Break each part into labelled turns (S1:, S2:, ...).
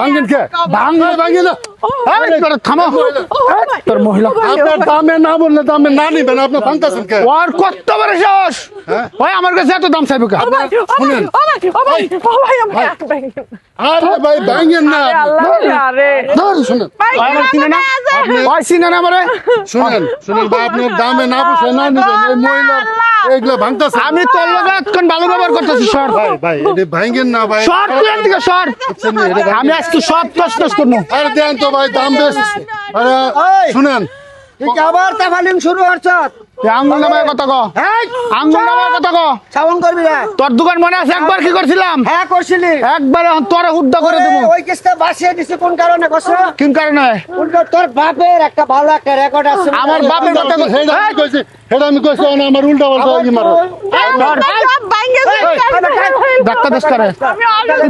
S1: ভাঙেন কে ভাঙে ভাঙে না থামো তোর মহিলা আপনার দামে না বললে দামে না নিবেন আপনার ভাঙতেছেন কে
S2: আর কত বড় সাহস
S1: হ্যাঁ?
S2: ওই আমার কাছে এত দাম চাইবে কা?
S1: শুনেন। আরে ভাই ভাঙেন না। ধর শুনেন।
S2: আমার চিনে না? ওই চিনে না আমারে?
S1: শুনেন শুনেন ভাই আপনার দামে না বসে না নিবেন এই মহিলা এইগুলো ভাঙতেছে।
S2: আমি তোর লগে এতক্ষণ ভালো ব্যবহার করতেছি সর।
S1: ভাই ভাই এটা ভাঙেন না ভাই।
S2: সর তুই এর দিকে সর আমি আজকে সব করব।
S1: আরে দেন তো ভাই দাম বেশ। আরে শুনেন।
S3: আবার তাফালিং শুরু হচ্ছে।
S2: আঙ্গুল নামায় কথা ক আঙ্গুল নামায় কথা ক
S3: সাবন করবি না
S2: তোর দোকান মনে আছে একবার কি করছিলাম
S3: হ্যাঁ করছিলি
S2: একবার তোর হুদ্দা করে দেবো
S3: ওই কিস্তা বাসিয়ে দিছে কোন কারণে কষ্ট
S2: কোন কারণে
S3: তোর বাপের একটা ভালো একটা রেকর্ড আছে
S2: আমার বাপের কথা কই-
S1: কইছি হেডা আমি কইছি না আমার উল্টা পাল্টা কি মারো
S2: ধাক্কা দেশ করে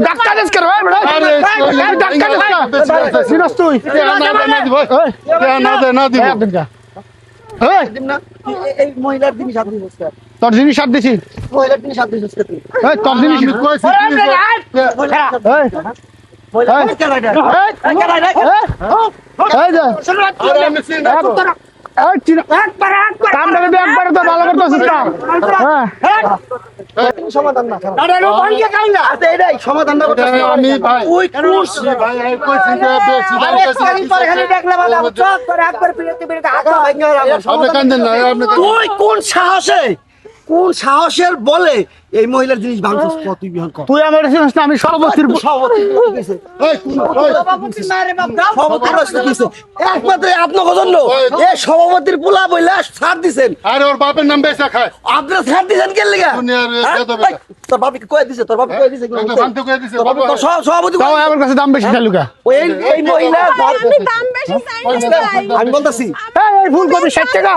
S2: ধাক্কা দেশ করে ভাই বেটা ধাক্কা দেশ করে চিনস তুই
S1: না দে না দি না দে না দিব
S3: মহিলার জিনিস আপনি বুঝতে
S2: তোর জিনিস সার দিছি
S3: মহিলার জিনিস আপনি বুঝতে তুই
S2: তোর জিনিস
S1: আমি
S2: কামটা যদি একবারে তো ভালো করতেছিস না হ্যাঁ
S3: আচ্ছা। তুই কোন সাহসে? কোন সাহসের বলে এই মহিলার জিনিস ভাঙছিস? তুই বিহান কর।
S2: তুই আমার চিনিস না আমি
S3: সভাপতি। একমাত্র আপনাকে জন্য। এই সভাপতির পোলা বইলা ছাড় দিছেন।
S1: আরে ওর বাপের নাম বেচা খায়।
S3: আপনারা ছাড় দিছেন কে লিগা?
S1: দুনিয়ার
S3: হ্যাঁ?
S1: বেদবে।
S3: এই, তোর বাপকে কয়ে দিছে তোর কয়ে তোর সভাপতি
S2: তাও আমার কাছে দাম বেশি চালুকা
S3: ওই এই- মহিলা
S4: দাম বেশি চাই
S3: আমি বলতাছি।
S2: এই ফুলকপি
S3: ফুলকপি টাকা।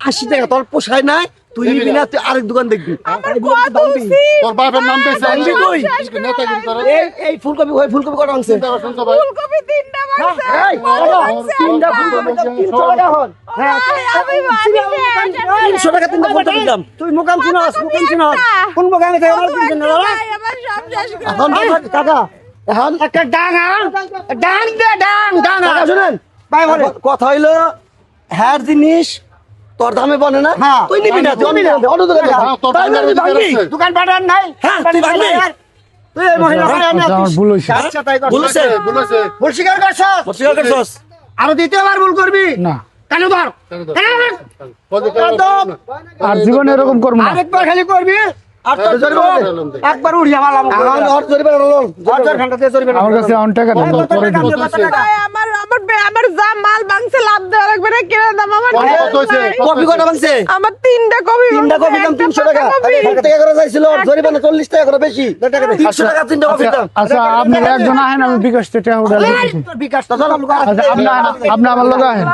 S3: আশি টাকা। তোর পোষায় নাই? তুই নিবি না তুই আরেক দোকান দেখবি?
S1: তোর বাপের নাম
S3: এই এই ফুলকপি ওই ফুলকপি কত আনছে?
S4: ফুলকপি তিনটা
S3: তিনটা ফুলকপি তিনশো টাকা হন। হ্যাঁ, তিনশো টাকা তিনটা দাম। তুই মুকাম চিনস, মুকাম চিনস। কোন মুকামে থেকে আমার
S4: কত
S3: কিনছেন না
S4: একটা
S3: বাবা?
S4: ভাই, আমার সব শেষ করে
S3: এখন
S4: দিল।
S3: টাকা- টাকা, এখন একটা ডাং ডাং দে, ডাং, ডাং আন। শুনেন, কথা হইল হ্যার জিনিস তোর দামে বনে না? তুই নিবি না তুই অন্য দোকানে যা।
S1: হ্যাঁ, তোর
S3: তাই। দোকান পাঠান নাই। হ্যাঁ তুই ভাঙবি। তুই এই মহিলা ভাই আমি
S2: আচ্ছা, ভুল
S3: আচ্ছা ভুল স্বীকার করছস?
S5: স্বীকার করছস।
S3: আরও দ্বিতীয়বার ভুল করবি?
S2: না।
S3: কেন ধর?
S2: আর জীবনে এরকম করব না।
S3: আরেকবার খালি করবি? আর তোর জরিমানা দে। একবার লোন ঘণ্টা দিয়ে জরিমানা
S2: আমার কাছে টাকা
S4: আমার আমার আমার যা মাল ভাঙছে লাভ দেওয়া লাগবে না কেনা দাম আমার
S1: কত
S4: দেওয়া
S3: কপি কটা ভাঙছে
S4: আমার তিনটা কপি
S3: তিনটা কপি দাম
S4: একটা
S3: তিনশো টাকা।
S4: পাতা কপি।
S3: টাকা করে চাইছিল ওর জরিমানা চল্লিশ টাকা করে বেশি। তিনশো টাকা তিনটা কপির দাম।
S2: আচ্ছা আপনি একজন আহেন আমি বিকাশ থেকে উঠাই
S3: বিকাশ তো চল
S2: আপনি আপনি আমার লগে আহেন।